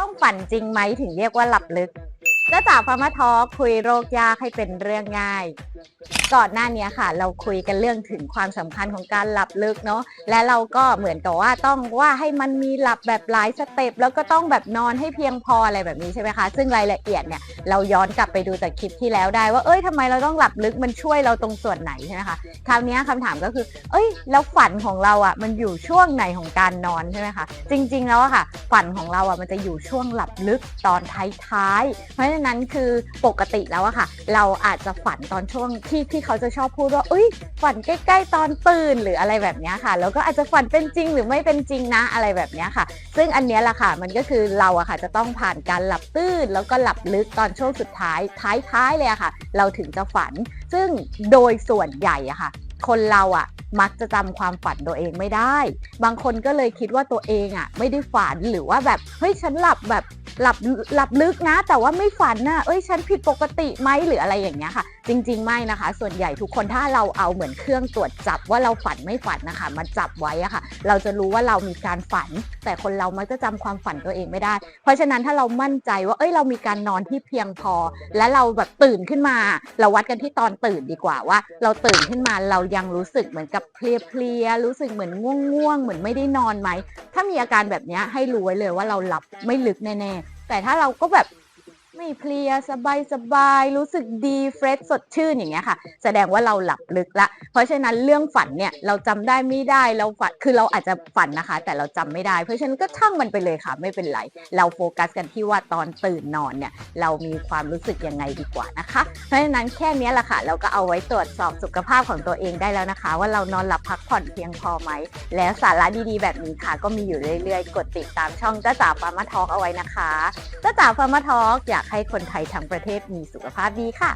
ต้องฝันจริงไหมถึงเรียกว่าหลับลึก จ้าจ๋าฟามาทอคุยโรคยากให้เป็นเรื่องง่าย ก่อนหน้านี้ค่ะ เราคุยกันเรื่องถึงความสำคัญของการหลับลึกเนาะและเราก็เหมือนกับว่าต้องว่าให้มันมีหลับแบบหลายสเต็ปแล้วก็ต้องแบบนอนให้เพียงพออะไรแบบนี้ใช่ไหมคะ ซึ่งรายละเอียดเนี่ยเราย้อนกลับไปดูจากคลิปที่แล้วได้ว่าเอ้ยทำไมเราต้องหลับลึกมันช่วยเราตรงส่วนไหนใช่ไหมคะคราวนี้คำถามก็คือ เอ้ย แล้วฝันของเราอะมันอยู่ช่วงไหนของการนอนใช่ไหมคะจริง ๆ แล้วอะค่ะ ฝันของเราอะมันจะอยู่ช่วงหลับลึกตอนท้ายๆเพราะฉะนั้นนั้นคือปกติแล้วอะค่ะ เราอาจจะฝันตอนช่วงที่ที่เขาจะชอบพูดว่าเอ้ยฝันใกล้ ๆ ตอนตื่นหรืออะไรแบบนี้ค่ะ แล้วก็อาจจะฝันเป็นจริงหรือไม่เป็นจริงนะอะไรแบบนี้ค่ะ ซึ่งอันนี้แหละค่ะมันก็คือเราอะค่ะจะต้องผ่านการหลับตื่น แล้วก็หลับลึกตอนช่วงสุดท้ายท้ายๆเลยอะค่ะ เราถึงจะฝัน ซึ่งโดยส่วนใหญ่อะค่ะ คนเราอะมักจะจำความฝันตัวเองไม่ได้ บางคนก็เลยคิดว่าตัวเองอะไม่ได้ฝันหรือว่าแบบเฮ้ยฉันหลับแบบหลับหลับลึกนะ แต่ว่าไม่ฝันน่ะเอ้ยฉันผิดปกติไหมหรืออะไรอย่างเงี้ยค่ะ จริง ๆ ไม่นะคะ ส่วนใหญ่ทุกคนถ้าเราเอาเหมือนเครื่องตรวจจับว่าเราฝันไม่ฝันนะคะมาจับไว้อะค่ะ เราจะรู้ว่าเรามีการฝัน แต่คนเรามักจะจำความฝันตัวเองไม่ได้ เพราะฉะนั้นถ้าเรามั่นใจว่าเอ้ยเรามีการนอนที่เพียงพอ และเราแบบตื่นขึ้นมา เราวัดกันที่ตอนตื่นดีกว่าว่า เราตื่นขึ้นมาเรายังรู้สึกเหมือนกับเพลียๆรู้สึกเหมือนง่วงๆเหมือนไม่ได้นอนไหมถ้ามีอาการแบบนี้ให้รู้ไว้เลยว่าเราหลับไม่ลึกแน่ๆแต่ถ้าเราก็แบบ ไม่เพลียสบายสบายรู้สึกดีเฟรชสดชื่นอย่างเงี้ยค่ะ แสดงว่าเราหลับลึกละ เพราะฉะนั้นเรื่องฝันเนี่ยเราจำได้ไม่ได้เราฝันคือเราอาจจะฝันนะคะ แต่เราจำไม่ได้ เพราะฉะนั้นก็ช่างมันไปเลยค่ะ ไม่เป็นไร เราโฟกัสกันที่ว่าตอนตื่นนอนเนี่ยเรามีความรู้สึกยังไงดีกว่านะคะ เพราะฉะนั้นแค่นี้แหละค่ะ เราก็เอาไว้ตรวจสอบสุขภาพของตัวเองได้แล้วนะคะ ว่าเรานอนหลับพักผ่อนเพียงพอไหมแล้วสาระดีๆ แบบนี้ค่ะ ก็มีอยู่เรื่อยๆ กดติดตามช่องจ้าจ๋าฟาร์มาทอล์กเอาไว้นะคะจ้าจ๋าฟาร์มาทอล์กอยากให้คนไทยทั้งประเทศมีสุขภาพดีค่ะ